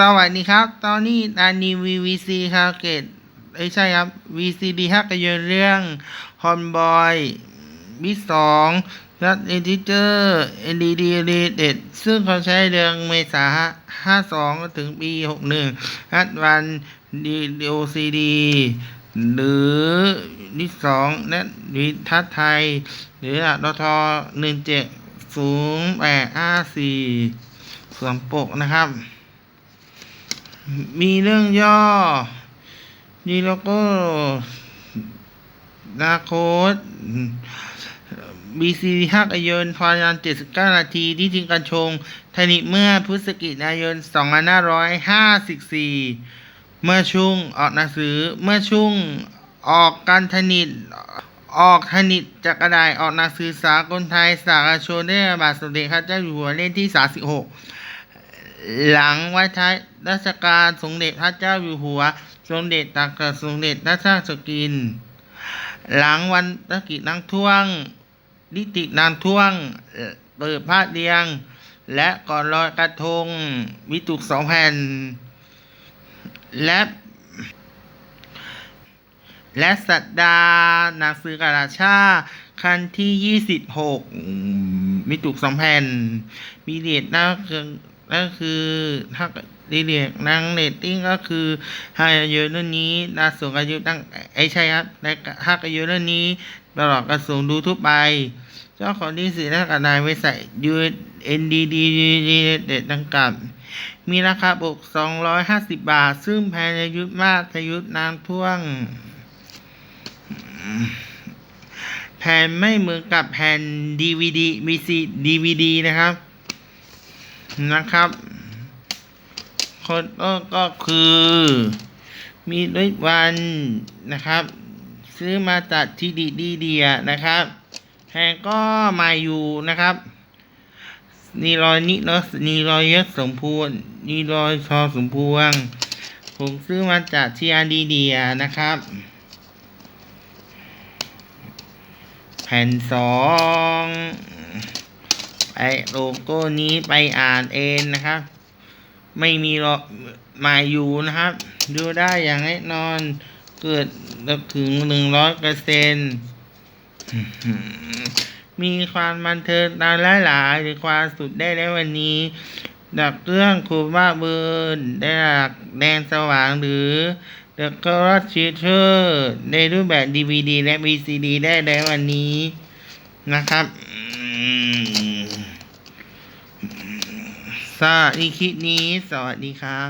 สวัสดีครับ ตอนนี้อันนี้ VVC ครับเกตเอ้ใช่ครับ VCD ฮักกระยนเรื่องฮอนบอยวิสองรัดเอดิเตอร์ NDD เด็ดซึ่งเขาใช้เดือนเมษาห้าสองถึงปีหกหนึ่งรัดวัน DOCD หรือนิสองและวิทัศไทย หรืออัตทหนึ่งเจ็ดศูนย์แปดห้าสี่สวมปกนะครับ มีเรื่องย่อมีโลโก้นาโค้ด BC ฮักอายนพรยัน79นาทีที่จริงกันชงทนิเมื่อพฤศจิกายน2554เมื่อชุ่งออกหนังสือ เมื่อชุ่งออกการทนิตออกทนิตจากกระดาษออกหนังสือสากลไทยสากลชนได้บาทสมเด็จพระเจ้าอยู่หัวเล่มที่36ห หลังไว้ท้รัชกาลสมเด็จพระเจ้าอยู่หัว สมเด็จตักกสมเด็จพระเจ้าสกิน หลังวันตะกิจนางท่วงนิตินางท่วง เปิดผ้าเรียง และก่อนลอยกระทงวิตุกสองแผ่น และและสัตดาหนังสือกระดาชาคันที่ 26 มีตุกสองแผ่น มีเดทนั่นคื อนั่นคือถ้าดีเดียนางเรตติ้งก็คือถ้าอายุเรื่องนี้ดาสูงอายุตั้งไอ้ใช่ครับและถ้าอายุเรื่องนี้ตลอดกระสูงดูทุกไป เจ้าของที่สื่และกระนายไว้ใส่ยูเอ็นดีดีเด็ดดังกล่าวมีราคาปก250บาท ซึ่งแพงอายุมากอายุนางท่วงแผ่นไม่เหมือนกับแผ่น DVD มีซี DVD นะครับ นะครับคนก็ก็คือมีด้วยวันนะครับ ซื้อมาจากที่ดีดีเดียนะครับแพงก็มาอยู่นะครับนีรอยนิเนอะนีรอยยศสมพูนนีรอยชอสมพวง ผมซื้อมาจากที่อาดีเดียนะครับ แผ่นสอง ไอโลโก้นี้ไปอ่านเองนะครับ ไม่มีรอมาอยู่นะครับ ดูได้อย่างแน่นอน เกิดถึงหนึ่งร้อยเปอร์เซ็นต์มีความบันเทิงตามหลายๆหรือความสุดได้แล้ววันนี้ดักเรื่องคูบ้าเบิร์นได้ดักแดงสว่างหรือ The Color Theater ในรูปแบบ DVD และ VCD ได้แล้ววันนี้นะครับอืม สวัสดีคลิปนี้ สวัสดีครับ